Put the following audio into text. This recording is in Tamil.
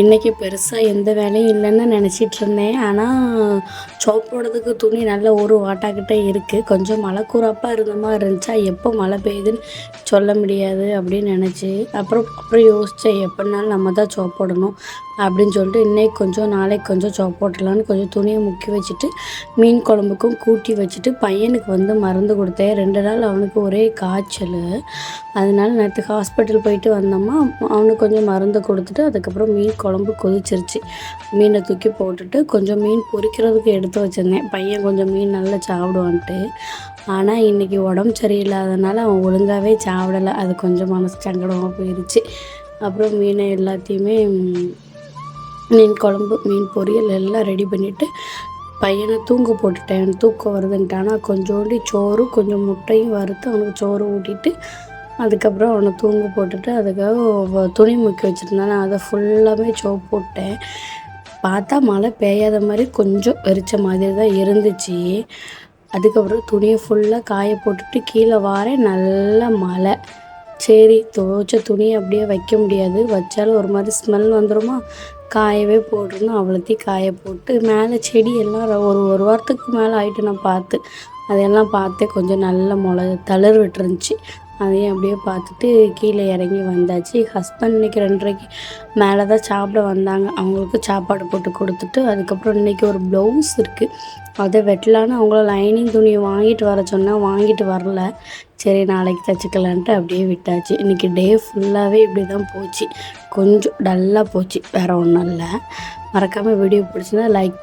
இன்றைக்கி பெருசாக எந்த வேலையும் இல்லைன்னு நினச்சிட்டு இருந்தேன். ஆனால் சோப் போடுறதுக்கு துணி நல்ல ஒரு வாட்டாக்கிட்டே இருக்குது கொஞ்சம் மழை கூறப்பாக இருந்த மாதிரி இருந்துச்சா? எப்போ மழை பெய்யுதுன்னு சொல்ல முடியாது அப்படின்னு நினச்சி அப்புறம் அப்புறம் யோசித்தேன் எப்படினாலும் நம்ம தான் சோப் போடணும். அப்படின்னு சொல்லிட்டு இன்றைக்கி கொஞ்சம் நாளைக்கு கொஞ்சம் சோப் போட்டுடலான்னு கொஞ்சம் துணியை முக்கி வச்சுட்டு மீன் குழம்புக்கும் கூட்டி வச்சுட்டு பையனுக்கு வந்து மருந்து கொடுத்தேன். ரெண்டு நாள் அவனுக்கு ஒரே காய்ச்சல். அதனால நேற்று ஹாஸ்பிட்டல் போயிட்டு வந்தோமா அவனுக்கு கொஞ்சம் மருந்து கொடுத்துட்டு அதுக்கப்புறம் மீன் குழம்பு கொதிச்சிருச்சு. மீனை தூக்கி போட்டுட்டு கொஞ்சம் மீன் பொரிக்கிறதுக்கு எடுத்து வச்சுருந்தேன். பையன் கொஞ்சம் மீன் நல்லா சாப்பிடுவான்ட்டு. ஆனால் இன்றைக்கி உடம்பு சரியில்லாதனால அவன் ஒழுங்காகவே சாப்பிடலை. அது கொஞ்சம் மனசு சங்கடமாக போயிடுச்சு அப்புறம் மீனை எல்லாத்தையுமே மீன் குழம்பு மீன் பொரியல் எல்லாம் ரெடி பண்ணிவிட்டு பையனை தூங்க போட்டுட்டேன். தூக்கம் வருதுன்ட்டானா கொஞ்சோண்டி சோறு கொஞ்சம் முட்டையும் வறுத்து அவனுக்கு சோறு ஊட்டிட்டு அதுக்கப்புறம் அவனை தூங்க போட்டுட்டு அதுக்காக துணி முக்கி வச்சுருந்தேன். அதை ஃபுல்லாகவே சோப் போட்டேன். பார்த்தா மழை பெய்யாத மாதிரி கொஞ்சம் வெறிச்ச மாதிரி தான் இருந்துச்சு. அதுக்கப்புறம் துணியை ஃபுல்லாக காய போட்டுட்டு கீழே வாரேன். நல்ல மழை. சரி துவைச்ச துணியை அப்படியே வைக்க முடியாது. வச்சாலும் ஒரு மாதிரி ஸ்மெல் வந்துடுமா காயவே போட்டுருந்தோம் அவ்வளோத்தையும் காய போட்டு மேலே செடி எல்லாம் ஒரு ஒரு வாரத்துக்கு மேலே ஆகிட்டு நான் பார்த்து அதையெல்லாம் பார்த்தே கொஞ்சம் நல்ல முளை தளர் விட்டுருந்துச்சி. அதையும் அப்படியே பார்த்துட்டு கீழே இறங்கி வந்தாச்சு. ஹஸ்பண்ட் இன்றைக்கி ரெண்டரைக்கு மேலே தான் சாப்பிட வந்தாங்க. அவங்களுக்கு சாப்பாடு போட்டு கொடுத்துட்டு அதுக்கப்புறம் இன்னைக்கு ஒரு ப்ளவுஸ் இருக்குது அதை வெட்டலான்னு அவங்கள லைனிங் துணியை வாங்கிட்டு வர சொன்னால் வாங்கிட்டு வரல. சரி நாளைக்கு தைச்சிக்கலான்ட்டு அப்படியே விட்டாச்சு. இன்றைக்கி டே ஃபுல்லாகவே இப்படி தான் போச்சு. கொஞ்சம் டல்லாக போச்சு. வேறு ஒன்றும் இல்லை. மறக்காமல் வீடியோ பிடிச்சிருந்தா லைக்